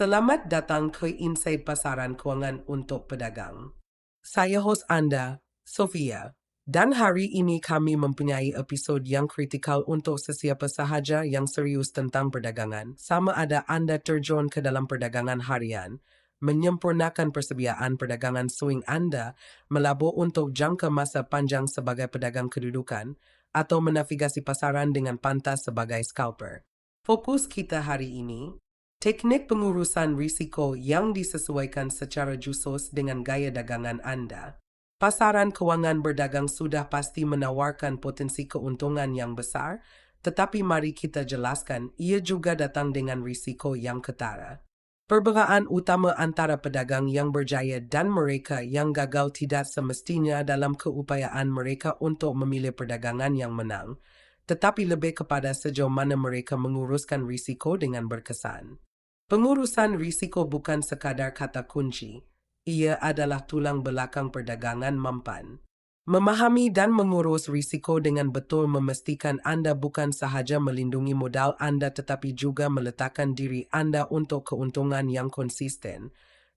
Selamat datang ke Inside Pasaran Kewangan untuk Pedagang. Saya host anda, Sofia. Dan hari ini kami mempunyai episod yang kritikal untuk sesiapa sahaja yang serius tentang perdagangan. Sama ada anda terjun ke dalam perdagangan harian, menyempurnakan persediaan perdagangan swing anda, melabur untuk jangka masa panjang sebagai pedagang kedudukan, atau menavigasi pasaran dengan pantas sebagai scalper. Fokus kita hari ini Teknik pengurusan risiko yang disesuaikan secara khusus dengan gaya dagangan anda. Pasaran kewangan berdagang sudah pasti menawarkan potensi keuntungan yang besar, tetapi mari kita jelaskan ia juga datang dengan risiko yang ketara. Perbezaan utama antara pedagang yang berjaya dan mereka yang gagal tidak semestinya dalam keupayaan mereka untuk memilih perdagangan yang menang, tetapi lebih kepada sejauh mana mereka menguruskan risiko dengan berkesan. Pengurusan risiko bukan sekadar kata kunci. Ia adalah tulang belakang perdagangan mampan. Memahami dan mengurus risiko dengan betul memastikan anda bukan sahaja melindungi modal anda tetapi juga meletakkan diri anda untuk keuntungan yang konsisten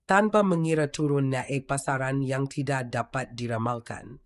tanpa mengira turun naik pasaran yang tidak dapat diramalkan.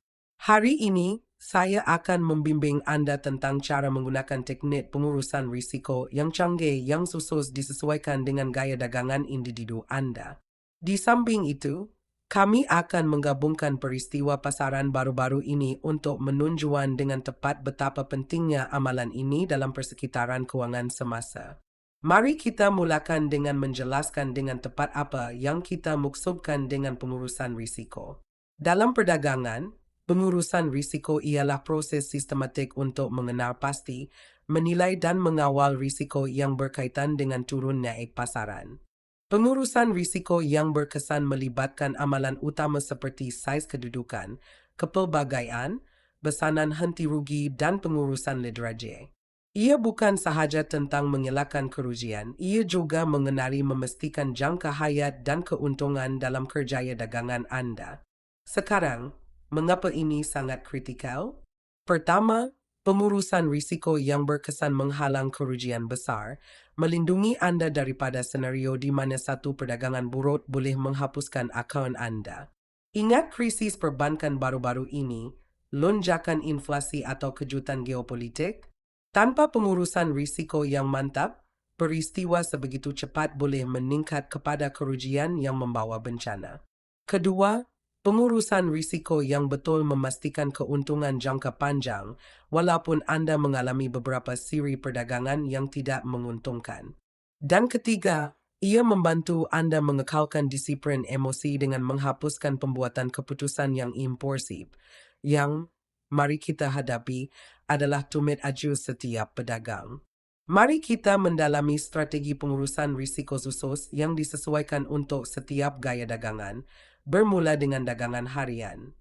Hari ini, saya akan membimbing anda tentang cara menggunakan teknik pengurusan risiko yang canggih yang khusus disesuaikan dengan gaya dagangan individu anda. Di samping itu, kami akan menggabungkan peristiwa pasaran baru-baru ini untuk menunjukkan dengan tepat betapa pentingnya amalan ini dalam persekitaran kewangan semasa. Mari kita mulakan dengan menjelaskan dengan tepat apa yang kita maksudkan dengan pengurusan risiko. Dalam perdagangan, Pengurusan risiko ialah proses sistematik untuk mengenal pasti, menilai dan mengawal risiko yang berkaitan dengan turun naik pasaran. Pengurusan risiko yang berkesan melibatkan amalan utama seperti saiz kedudukan, kepelbagaian, besanan henti rugi dan pengurusan lideraje. Ia bukan sahaja tentang mengelakkan kerugian, ia juga mengenali memastikan jangka hayat dan keuntungan dalam kerjaya dagangan anda. Sekarang, Mengapa ini sangat kritikal? Pertama, pengurusan risiko yang berkesan menghalang kerugian besar, melindungi anda daripada senario di mana satu perdagangan buruk boleh menghapuskan akaun anda. Ingat krisis perbankan baru-baru ini, lonjakan inflasi atau kejutan geopolitik? Tanpa pengurusan risiko yang mantap, peristiwa sebegitu cepat boleh meningkat kepada kerugian yang membawa bencana. Kedua, Pengurusan risiko yang betul memastikan keuntungan jangka panjang walaupun anda mengalami beberapa siri perdagangan yang tidak menguntungkan. Dan ketiga, ia membantu anda mengekalkan disiplin emosi dengan menghapuskan pembuatan keputusan yang impulsif yang, mari kita hadapi, adalah tumit aju setiap pedagang. Mari kita mendalami strategi pengurusan risiko khusus yang disesuaikan untuk setiap gaya dagangan bermula dengan dagangan harian.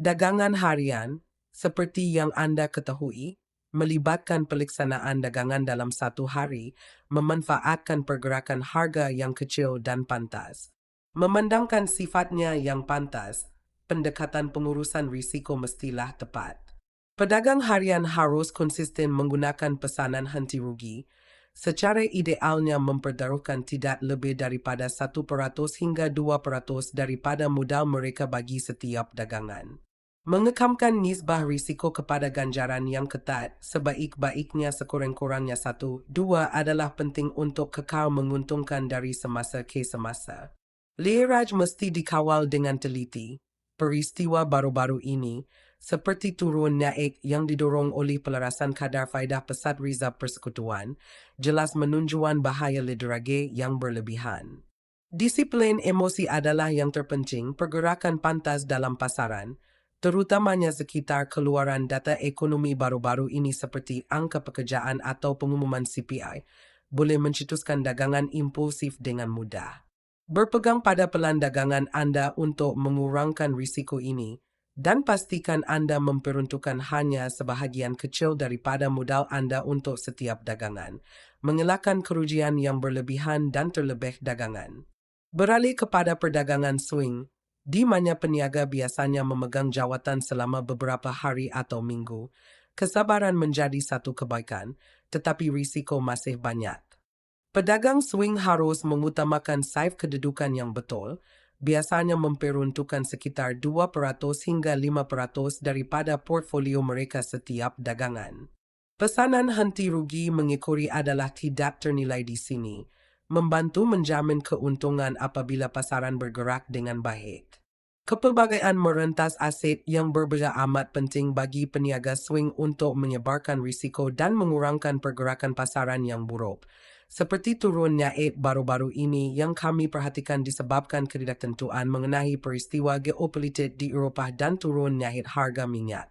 Dagangan harian, seperti yang anda ketahui, melibatkan pelaksanaan dagangan dalam satu hari, memanfaatkan pergerakan harga yang kecil dan pantas. Memandangkan sifatnya yang pantas, pendekatan pengurusan risiko mestilah tepat. Pedagang harian harus konsisten menggunakan pesanan henti rugi, secara idealnya mempertaruhkan tidak lebih daripada 1% hingga 2% daripada modal mereka bagi setiap dagangan. Mengekamkan nisbah risiko kepada ganjaran yang ketat sebaik-baiknya sekurang-kurangnya satu, dua adalah penting untuk kekal menguntungkan dari semasa ke semasa. Liraj mesti dikawal dengan teliti. Peristiwa baru-baru ini seperti turun naik yang didorong oleh pelarasan kadar faidah pesat rizab persekutuan, jelas menunjukkan bahaya liderage yang berlebihan. Disiplin emosi adalah yang terpenting pergerakan pantas dalam pasaran, terutamanya sekitar keluaran data ekonomi baru-baru ini seperti angka pekerjaan atau pengumuman CPI, boleh mencetuskan dagangan impulsif dengan mudah. Berpegang pada pelan dagangan anda untuk mengurangkan risiko ini, dan pastikan anda memperuntukkan hanya sebahagian kecil daripada modal anda untuk setiap dagangan, mengelakkan kerugian yang berlebihan dan terlebih dagangan. Beralih kepada perdagangan swing, di mana peniaga biasanya memegang jawatan selama beberapa hari atau minggu, kesabaran menjadi satu kebaikan, tetapi risiko masih banyak. Pedagang swing harus mengutamakan saif kedudukan yang betul, biasanya memperuntukkan sekitar 2% hingga 5% daripada portfolio mereka setiap dagangan. Pesanan henti rugi mengikuri adalah tidak ternilai di sini, membantu menjamin keuntungan apabila pasaran bergerak dengan baik. Kepelbagaian merentas aset yang berbeza amat penting bagi peniaga swing untuk menyebarkan risiko dan mengurangkan pergerakan pasaran yang buruk. Seperti turunnya aid baru-baru ini yang kami perhatikan disebabkan ketidaktentuan mengenai peristiwa geopolitik di Eropah dan turunnya harga minyak.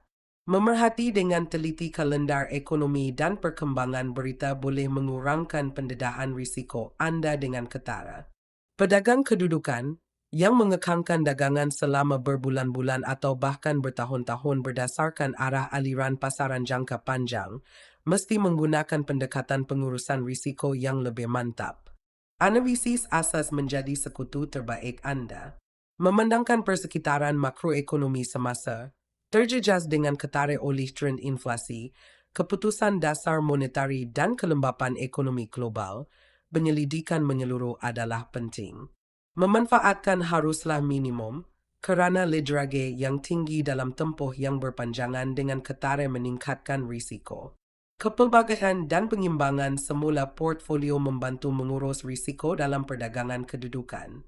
Memerhati dengan teliti kalendar ekonomi dan perkembangan berita boleh mengurangkan pendedahan risiko anda dengan ketara. Pedagang kedudukan yang mengekangkan dagangan selama berbulan-bulan atau bahkan bertahun-tahun berdasarkan arah aliran pasaran jangka panjang mesti menggunakan pendekatan pengurusan risiko yang lebih mantap. Analisis asas menjadi sekutu terbaik anda. Memandangkan persekitaran makroekonomi semasa, terjejas dengan ketare oleh trend inflasi, keputusan dasar monetari dan kelembapan ekonomi global, penyelidikan menyeluruh adalah penting. Memanfaatkan haruslah minimum, kerana ledrage yang tinggi dalam tempoh yang berpanjangan dengan ketare meningkatkan risiko. Kepelbagaian dan pengimbangan semula portfolio membantu mengurus risiko dalam perdagangan kedudukan.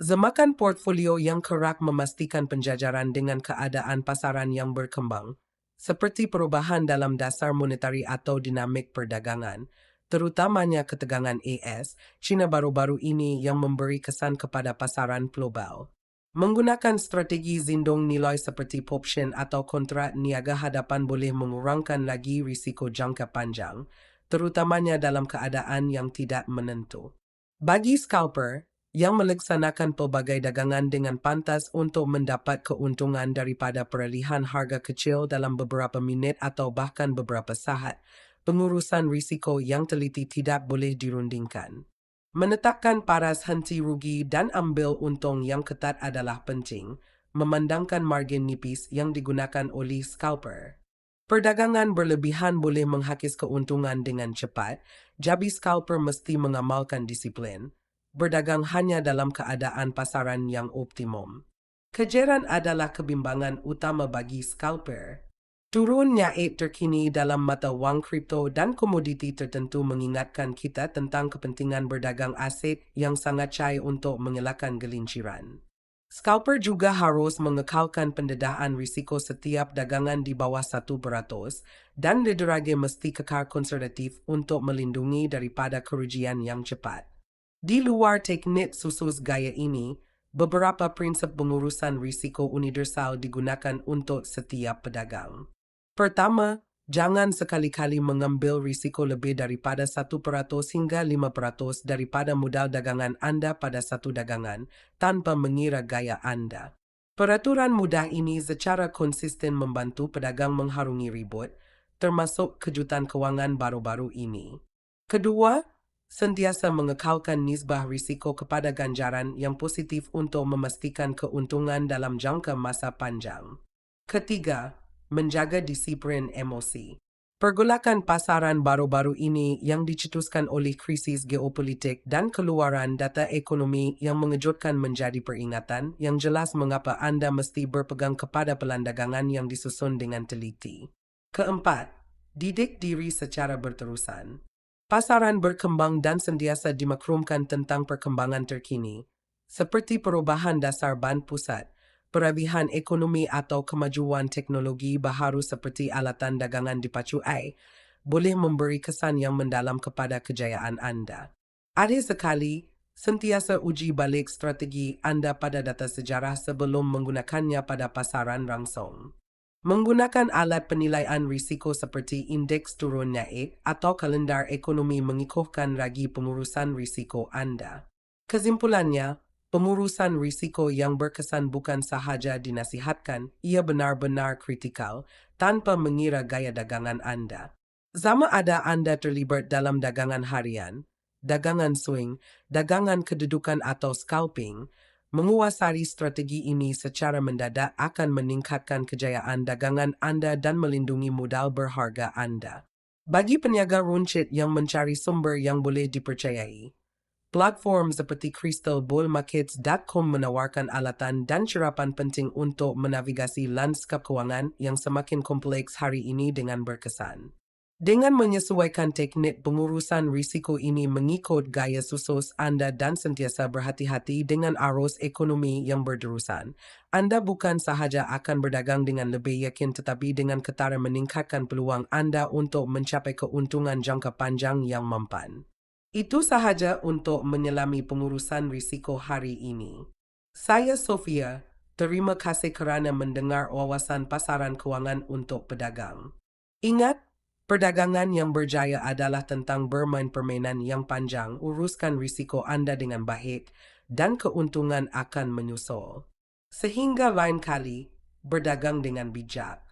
Zemakan portfolio yang kerak memastikan penjajaran dengan keadaan pasaran yang berkembang, seperti perubahan dalam dasar monetari atau dinamik perdagangan, terutamanya ketegangan AS, China baru-baru ini yang memberi kesan kepada pasaran global. Menggunakan strategi zindong nilai seperti option atau kontrak niaga hadapan boleh mengurangkan lagi risiko jangka panjang, terutamanya dalam keadaan yang tidak menentu. Bagi scalper, yang melaksanakan pelbagai dagangan dengan pantas untuk mendapat keuntungan daripada peralihan harga kecil dalam beberapa minit atau bahkan beberapa saat, pengurusan risiko yang teliti tidak boleh dirundingkan. Menetapkan paras henti rugi dan ambil untung yang ketat adalah penting, memandangkan margin nipis yang digunakan oleh scalper. Perdagangan berlebihan boleh menghakis keuntungan dengan cepat, jadi scalper mesti mengamalkan disiplin, berdagang hanya dalam keadaan pasaran yang optimum. Kejaran adalah kebimbangan utama bagi scalper. Turunnya aid terkini dalam mata wang kripto dan komoditi tertentu mengingatkan kita tentang kepentingan berdagang aset yang sangat cair untuk mengelakkan gelinciran. Scalper juga harus mengekalkan pendedahan risiko setiap dagangan di bawah 1% dan lederage mesti kekal konservatif untuk melindungi daripada kerugian yang cepat. Di luar teknik susus gaya ini, beberapa prinsip pengurusan risiko universal digunakan untuk setiap pedagang. Pertama, jangan sekali-kali mengambil risiko lebih daripada 1% hingga 5% daripada modal dagangan anda pada satu dagangan tanpa mengira gaya anda. Peraturan mudah ini secara konsisten membantu pedagang mengharungi ribut, termasuk kejutan kewangan baru-baru ini. Kedua, sentiasa mengekalkan nisbah risiko kepada ganjaran yang positif untuk memastikan keuntungan dalam jangka masa panjang. Ketiga, menjaga disiplin emosi. Pergolakan pasaran baru-baru ini yang dicetuskan oleh krisis geopolitik dan keluaran data ekonomi yang mengejutkan menjadi peringatan yang jelas mengapa anda mesti berpegang kepada pelandagangan yang disusun dengan teliti. Keempat, didik diri secara berterusan. Pasaran berkembang dan sentiasa dimaklumkan tentang perkembangan terkini, seperti perubahan dasar ban pusat, perabihan ekonomi atau kemajuan teknologi baharu seperti alatan dagangan dipacu AI boleh memberi kesan yang mendalam kepada kejayaan anda. Ada sekali, sentiasa uji balik strategi anda pada data sejarah sebelum menggunakannya pada pasaran langsung. Menggunakan alat penilaian risiko seperti indeks turun naik atau kalendar ekonomi mengikuhkan lagi pengurusan risiko anda. Kesimpulannya, pengurusan risiko yang berkesan bukan sahaja dinasihatkan, ia benar-benar kritikal tanpa mengira gaya dagangan anda. Sama ada anda terlibat dalam dagangan harian, dagangan swing, dagangan kedudukan atau scalping, menguasai strategi ini secara mendadak akan meningkatkan kejayaan dagangan anda dan melindungi modal berharga anda. Bagi peniaga runcit yang mencari sumber yang boleh dipercayai, platform seperti crystalbullmarkets.com menawarkan alatan dan cerapan penting untuk menavigasi lanskap kewangan yang semakin kompleks hari ini dengan berkesan. Dengan menyesuaikan teknik pengurusan risiko ini mengikut gaya susus anda dan sentiasa berhati-hati dengan arus ekonomi yang berterusan, anda bukan sahaja akan berdagang dengan lebih yakin tetapi dengan ketara meningkatkan peluang anda untuk mencapai keuntungan jangka panjang yang mempan. Itu sahaja untuk menyelami pengurusan risiko hari ini. Saya Sofia, terima kasih kerana mendengar wawasan pasaran kewangan untuk pedagang. Ingat, Perdagangan yang berjaya adalah tentang bermain permainan yang panjang, uruskan risiko anda dengan baik, dan keuntungan akan menyusul. Sehingga lain kali, berdagang dengan bijak.